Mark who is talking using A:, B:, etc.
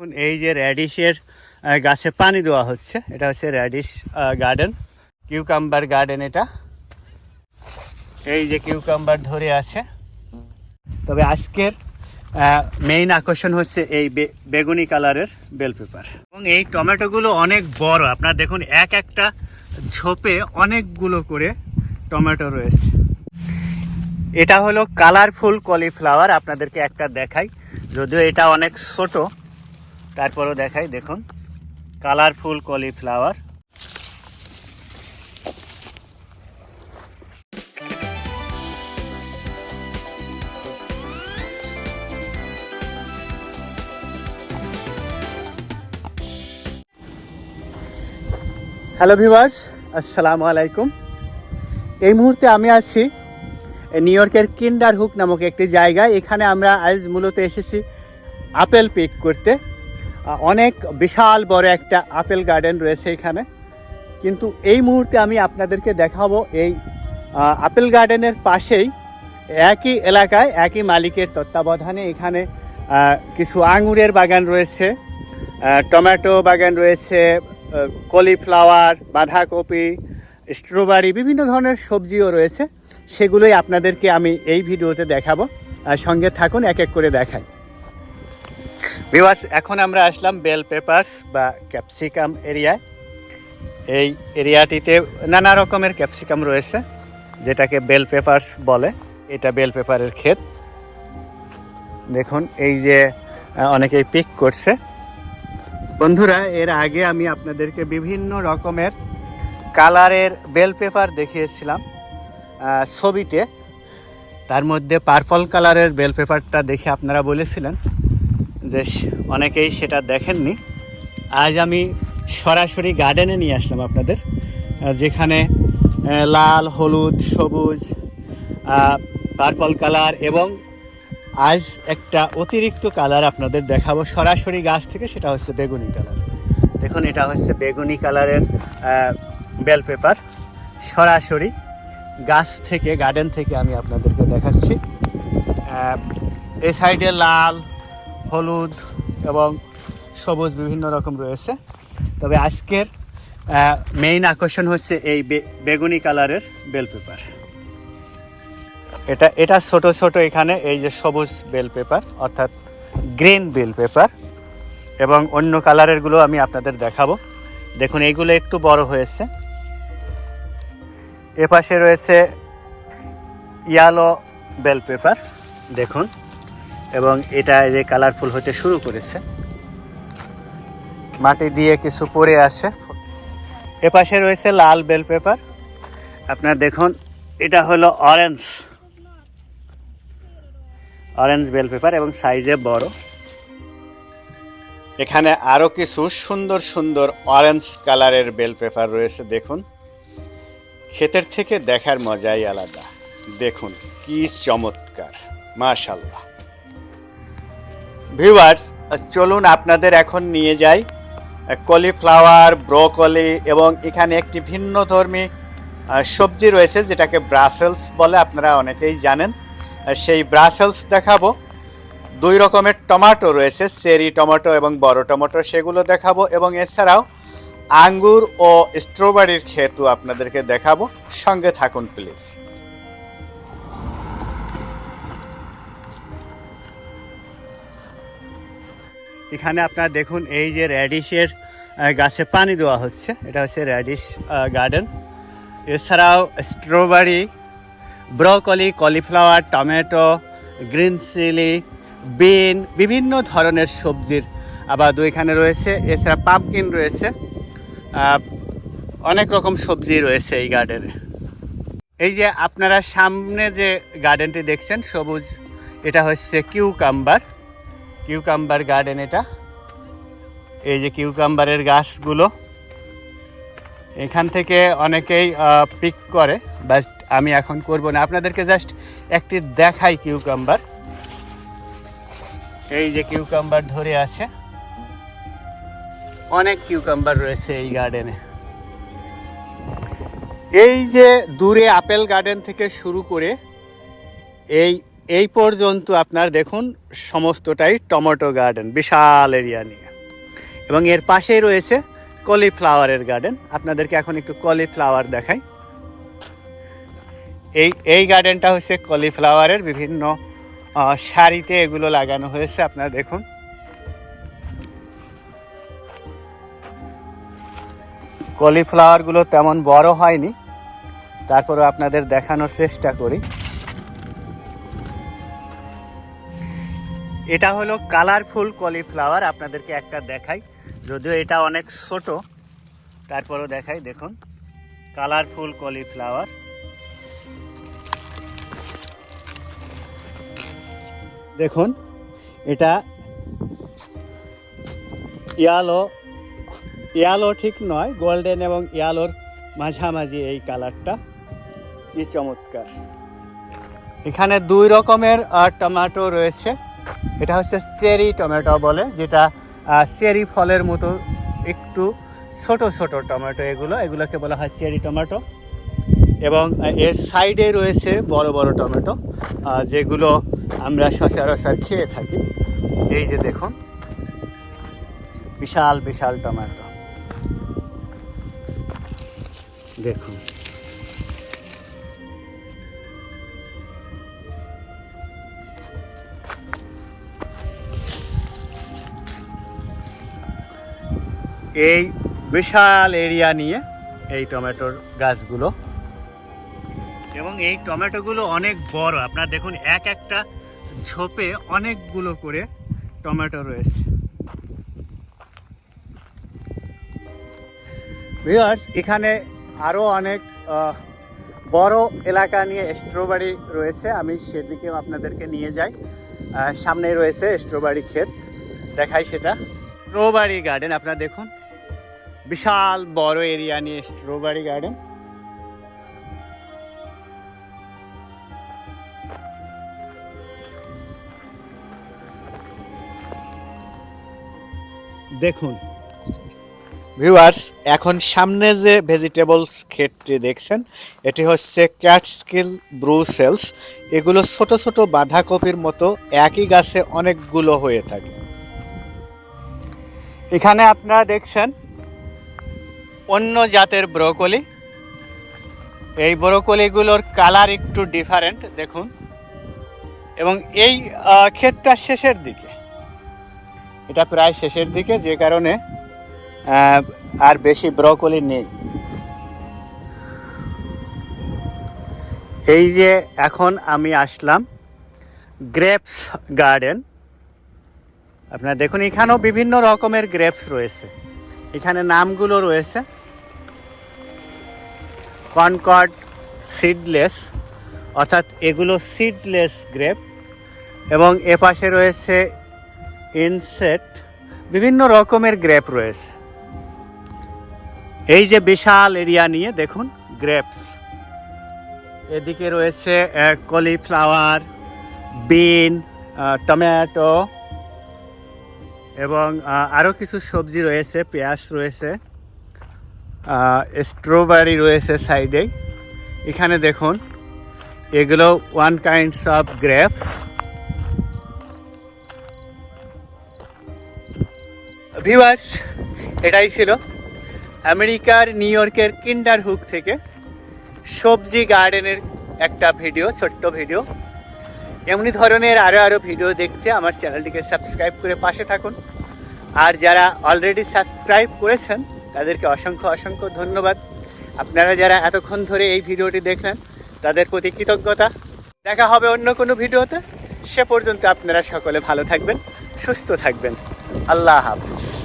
A: এখন এই যে র্যাডিশের গাছে পানি দেওয়া হচ্ছে। এটা হচ্ছে র্যাডিশ গার্ডেন কিউকাম্বার গার্ডেন এটা। এই যে কিউকাম্বার ধরে আছে। তবে আজকের মেইন আকর্ষণ হচ্ছে এই বেগুনি কালারের বেল পেপার এবং এই টমেটোগুলো অনেক বড়। আপনারা দেখুন, এক একটা ঝোপে অনেকগুলো করে টমেটো রয়েছে। এটা হলো কালারফুল কলিফ্লাওয়ার আপনাদেরকে একটা দেখাই। যদিও এটা অনেক ছোট তারপরও দেখাই, দেখুন। Colourful cauliflower. হ্যালো ভিভার্স আসসালামু আলাইকুম এই মুহূর্তে আমি আছি নিউ ইয়র্কের কিন্ডার হুক নামক একটি জায়গায়। এখানে আমরা আজ মূলত এসেছি আপেল পিক করতে। অনেক বিশাল বড় একটা আপেল গার্ডেন রয়েছে এখানে। কিন্তু এই মুহূর্তে আমি আপনাদেরকে দেখাবো এই আপেল গার্ডেনের পাশেই একই এলাকায় একই মালিকের তত্ত্বাবধানে এখানে কিছু আঙুরের বাগান রয়েছে টমেটো বাগান রয়েছে কলিফ্লাওয়ার, বাঁধাকপি, স্ট্রবেরি, বিভিন্ন ধরনের সবজিও রয়েছে। সেগুলোই আপনাদেরকে আমি এই ভিডিওতে দেখাবো। আর সঙ্গে থাকুন, এক এক করে দেখাই। ভিউয়ার্স এখন আমরা আসলাম বেল পেপার্স বা ক্যাপসিকাম এরিয়ায় এই এরিয়াটিতে নানা রকমের ক্যাপসিকাম রয়েছে, যেটাকে বেল পেপার্স বলে। এটা বেল পেপারের ক্ষেত। দেখুন, এই যে অনেকেই পিক করছে। বন্ধুরা, এর আগে আমি আপনাদেরকে বিভিন্ন রকমের কালারের বেল পেপার দেখিয়েছিলাম ছবিতে। তার মধ্যে পার্পল কালারের বেল পেপারটা দেখে আপনারা বলেছিলেন। যে অনেকেই সেটা দেখেননি। আজ আমি সরাসরি গার্ডেনে নিয়ে আসলাম আপনাদের যেখানে লাল, হলুদ, সবুজ পার্পল কালার এবং আজ একটা অতিরিক্ত কালার আপনাদের দেখাবো সরাসরি গাছ থেকে, সেটা হচ্ছে বেগুনি কালার দেখুন, এটা হচ্ছে বেগুনি কালারের বেল পেপার সরাসরি গাছ থেকে গার্ডেন থেকে আমি আপনাদেরকে দেখাচ্ছি। এ সাইডে লাল হলুদ এবং সবুজ বিভিন্ন রকম রয়েছে। তবে আজকের মেইন আকর্ষণ হচ্ছে এই বেগুনি কালারের বেল পেপার এটা এটা ছোট ছোট এখানে এই যে সবুজ বেল পেপার অর্থাৎ গ্রিন বেল পেপার এবং অন্য কালারেরগুলো আমি আপনাদের দেখাবো। দেখুন, এইগুলো একটু বড় হয়েছে। এপাশে রয়েছে ইয়ালো বেল পেপার দেখুন। এবং এটা যে কালারফুল হতে শুরু করেছে। মাটি দিয়ে কিছু পড়ে আসে এপাশে রয়েছে লাল বেল পেপার আপনারা দেখুন, এটা হলো অরেঞ্জ অরেঞ্জ বেল পেপার এবং সাইজে বড়। এখানে আরও কিছু সুন্দর সুন্দর অরেঞ্জ কালারের বেল পেপার রয়েছে, দেখুন। ক্ষেতের থেকে দেখার মজাই আলাদা। দেখুন, কি চমৎকার। মাশাল্লাহ ভিউয়ার্স চলুন আপনাদের এখন নিয়ে যাই কলিফ্লাওয়ার ব্রোকলি এবং এখানে একটি ভিন্ন ধর্মী সবজি রয়েছে যেটাকে ব্রাসেলস বলে আপনারা অনেকেই জানেন। সেই ব্রাসেলস দেখাবো। দুই রকমের টমেটো রয়েছে, চেরি টমেটো এবং বড় টমেটো সেগুলো দেখাবো এবং এছাড়াও আঙ্গুর ও স্ট্রবেরির ক্ষেতও আপনাদেরকে দেখাবো। সঙ্গে থাকুন প্লিজ এখানে আপনারা দেখুন, এই যে র্যাডিশের গাছে পানি দেওয়া হচ্ছে। এটা হচ্ছে র্যাডিশ গার্ডেন এছাড়াও strawberry broccoli cauliflower tomato green chilli bean বিভিন্ন ধরনের সবজির আবাদও এখানে রয়েছে। এছাড়া পাম্পকিন রয়েছে। অনেক রকম সবজি রয়েছে এই গার্ডেনে এই যে আপনারা সামনে যে গার্ডেনটি দেখছেন, সবুজ, এটা হচ্ছে কিউকাম্বার কিউকাম্বার গার্ডেন এটা। এই যে কিউকাম্বারের গাছগুলো। এখান থেকে অনেকেই পিক করে বাট আমি এখন করব না। আপনাদেরকে জাস্ট একটি দেখাই কিউকাম্বার এই যে কিউকাম্বার ধরে আছে। অনেক কিউকাম্বার রয়েছে এই গার্ডেনে এই যে দূরে আপেল গার্ডেন থেকে শুরু করে এই এই পর্যন্ত আপনার দেখুন সমস্তটাই টমেটো গার্ডেন, বিশাল এরিয়া নিয়ে। এবং এর পাশেই রয়েছে কলিফ্লাওয়ারের গার্ডেন। আপনাদেরকে এখন একটু কলিফ্লাওয়ার দেখাই। এই এই গার্ডেনটা হচ্ছে কলিফ্লাওয়ারের বিভিন্ন শাড়িতে এগুলো লাগানো হয়েছে, আপনারা দেখুন। কলিফ্লাওয়ারগুলো তেমন বড় হয়নি। তারপরে আপনাদের দেখানোর চেষ্টা করি। এটা হলো কালারফুল কলিফ্লাওয়ার, আপনাদেরকে একটা দেখাই। যদিও এটা অনেক ছোট, তারপরেও দেখাই, দেখুন। Colourful cauliflower. দেখুন, এটা ইয়ালো ইয়ালো ঠিক নয়, গোল্ডেন এবং ইয়ালোর মাঝামাঝি এই কালারটা। কি চমৎকার। এখানে দুই রকমের টমেটো রয়েছে। এটা হচ্ছে চেরি টমেটো বলে, যেটা চেরি ফলের মতো একটু ছোট ছোট টমেটো এগুলো, এগুলোকে বলা হয় চেরি টমেটো। এবং এর সাইডে রয়েছে বড় বড় টমেটো যেগুলো আমরা সচরাচর খেয়ে থাকি। এই যে দেখুন, বিশাল বিশাল টমেটো। দেখুন। এই বিশাল এরিয়া নিয়ে এই টমেটোর গাছগুলো। এবং এই টমেটোগুলো অনেক বড়। আপনারা দেখুন, এক একটা ঝোপে অনেকগুলো করে টমেটো রয়েছে। ভিউয়ার্স এখানে আরও অনেক বড় এলাকা নিয়ে স্ট্রবেরি রয়েছে। আমি সেদিকেও আপনাদেরকে নিয়ে যাই। সামনে রয়েছে স্ট্রবেরি ক্ষেত। দেখাই সেটা। স্ট্রবেরি গার্ডেন আপনারা দেখুন। বিশাল বড় এরিয়া নিয়ে স্ট্রবেরি গার্ডেন দেখুন। ভিউয়ার্স এখন সামনে যে ভেজিটেবলস ক্ষেতটি দেখছেন এটি হচ্ছে ক্যাটস্কিল ব্রুসেলস এগুলো ছোট ছোট বাঁধাকপির মতো একই গাছে অনেকগুলো হয়ে থাকে। এখানে আপনারা দেখছেন অন্য জাতের ব্রোকলি। এই ব্রোকলিগুলোর কালার একটু ডিফারেন্ট দেখুন। এবং এই ক্ষেতটা শেষের দিকে। এটা প্রায় শেষের দিকে, যে কারণে আর বেশি ব্রোকলি নেই। এই যে এখন আমি আসলাম গ্রেপস গার্ডেন। আপনারা দেখুন, এখানেও বিভিন্ন রকমের গ্রেপস রয়েছে। এখানে নামগুলো রয়েছে। কনকর্ড সিডলেস অর্থাৎ এগুলো সিডলেস গ্রেপ এবং এপাশে রয়েছে ইনসেট বিভিন্ন রকমের গ্রেপ রয়েছে। এই যে বিশাল এরিয়া নিয়ে দেখুন গ্রেপস এদিকে রয়েছে কলিফ্লাওয়ার বিন টমেটো এবং আরও কিছু সবজি রয়েছে, পেঁয়াজ রয়েছে। স্ট্রবেরি রয়েছে সাইডে এখানে দেখুন, এগুলো one kinds of grapes viewers এটাই ছিল আমেরিকার নিউ ইয়র্কের কিন্ডার হুক থেকে সবজি গার্ডেনের একটা ভিডিও, ছোট্ট ভিডিও। এমনি ধরনের আরও আরও ভিডিও দেখতে আমার চ্যানেলটিকে সাবস্ক্রাইব করে পাশে থাকুন। আর যারা অলরেডি সাবস্ক্রাইব করেছেন তাদেরকে অসংখ্য অসংখ্য ধন্যবাদ। আপনারা যারা এতক্ষণ ধরে এই ভিডিওটি দেখলেন, তাদের প্রতি কৃতজ্ঞতা। দেখা হবে অন্য কোনো ভিডিওতে। সে পর্যন্ত আপনারা সকলে ভালো থাকবেন, সুস্থ থাকবেন। আল্লাহ হাফিজ।